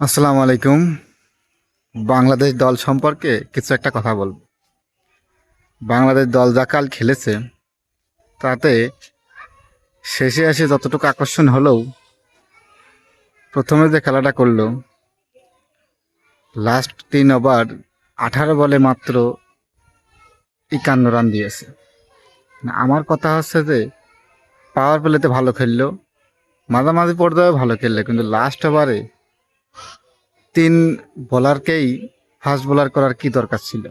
আসসালামু আলাইকুম। বাংলাদেশ দল সম্পর্কে কিছু একটা কথা বলব। বাংলাদেশ দল যা কাল খেলেছে, তাতে শেষে এসে যতটুকু আকর্ষণ হলেও প্রথমে যে খেলাটা করল, লাস্ট তিন ওভার আঠারো বলে মাত্র একান্ন রান দিয়েছে। আমার কথা হচ্ছে যে পাওয়ার প্লেতে ভালো খেললো, মাঝামাঝি পর্যায়ে ভালো খেললো, কিন্তু লাস্ট ওভারে তিন বোলারকেই ফাস্ট বোলার করার কি দরকার ছিল?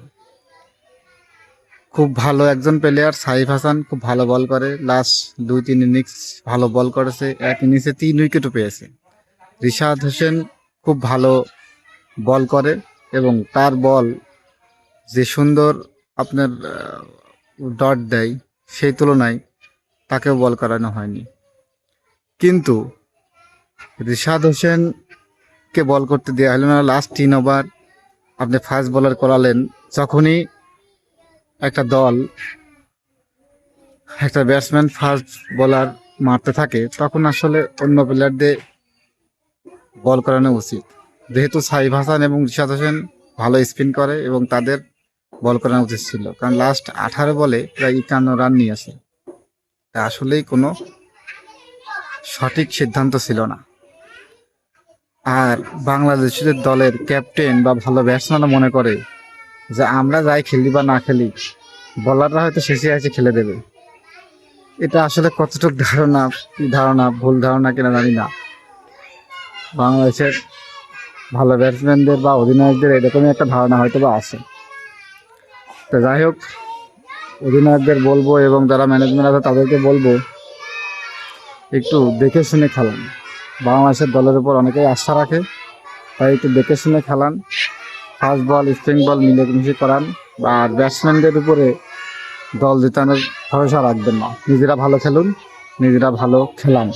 খুব ভালো একজন প্লেয়ার সাইফ হাসান, খুব ভালো বল করে। লাস্ট দুই, তিন ইনিংস ভালো বল করেছে। এক ইনিংসে তিন উইকেটও পেয়েছে। রিশাদ হোসেন খুব ভালো বল করে এবং তার বল যে সুন্দর আপনার ডট দেয় সেই তুলনায় তাকেও বল করানো হয়নি। কিন্তু রিশাদ হোসেন কে বল করতে দেওয়া হলো না। লাস্ট তিন ওভার আপনি ফার্স্ট বোলার করালেন। যখনই একটা দল, একটা ব্যাটসম্যান ফার্স্ট বোলার মারতে থাকে, তখন আসলে অন্য প্লেয়ারদের বল করানো উচিত। যেহেতু সাইফ হাসান এবং রিশাদ হোসেন ভালো স্পিন করে এবং তাদের বল করানো উচিত ছিল। কারণ লাস্ট আঠারো বলে প্রায় একান্ন রান নিয়েছে তা আসলেই কোনো সঠিক সিদ্ধান্ত ছিল না। আর বাংলাদেশের দলের ক্যাপ্টেন বা ভালো ব্যাটসম্যানও মনে করে যে আমরা যাই খেলি বা না খেলি, বলাররা হয়তো শেষে আছে খেলে দেবে। এটা আসলে কতটুকু ধারণা, কি ধারণা, ভুল ধারণা কিনা জানি না। বাংলাদেশের ভালো ব্যাটসম্যানদের বা অধিনায়কদের এরকমই একটা ধারণা হয়তো বা আছে। তো যাই হোক, অধিনায়কদের বলব এবং যারা ম্যানেজমেন্ট আছে তাদেরকে বলব, একটু দেখে শুনে খেলান বাংলাদেশের দলের উপর অনেকেই আস্থা রাখে। তাই একটু দেখে শুনে খেলান। ফাস্ট বল স্পিন বল মিলে মিশে করান। আর ব্যাটসম্যানদের উপরে দল জেতানোর ভরসা রাখবেন না। নিজেরা ভালো খেলুন, নিজেরা ভালো খেলান।